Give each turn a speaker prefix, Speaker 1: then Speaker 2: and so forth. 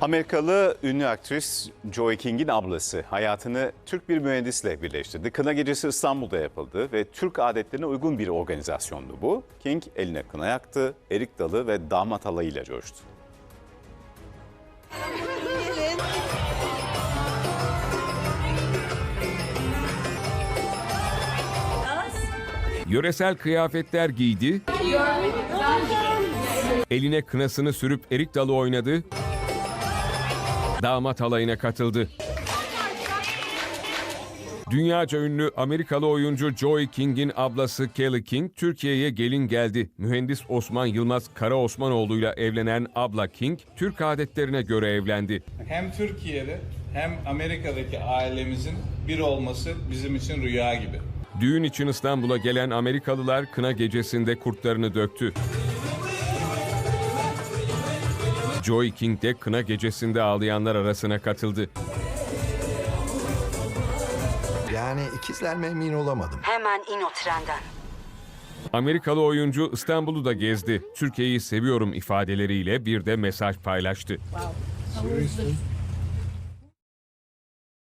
Speaker 1: Amerikalı ünlü aktris Joey King'in ablası hayatını Türk bir mühendisle birleştirdi. Kına gecesi İstanbul'da yapıldı ve Türk adetlerine uygun bir organizasyondu bu. King eline kına yaktı, erik dalı ve damat halayıyla coştu.
Speaker 2: Yöresel kıyafetler giydi. Eline kınasını sürüp erik dalı oynadı. Damat halayına katıldı. Dünyaca ünlü Amerikalı oyuncu Joey King'in ablası Kelly King Türkiye'ye gelin geldi. Mühendis Osman Yılmaz Kara Osmanoğlu'yla evlenen abla King, Türk adetlerine göre evlendi.
Speaker 3: Hem Türkiye'de hem Amerika'daki ailemizin bir olması bizim için rüya gibi.
Speaker 2: Düğün için İstanbul'a gelen Amerikalılar kına gecesinde kurtlarını döktü. Joey King de kına gecesinde ağlayanlar arasına katıldı.
Speaker 4: Yani ikizler mi emin olamadım.
Speaker 5: Hemen in o trenden.
Speaker 2: Amerikalı oyuncu İstanbul'u da gezdi. Türkiye'yi seviyorum ifadeleriyle bir de mesaj paylaştı.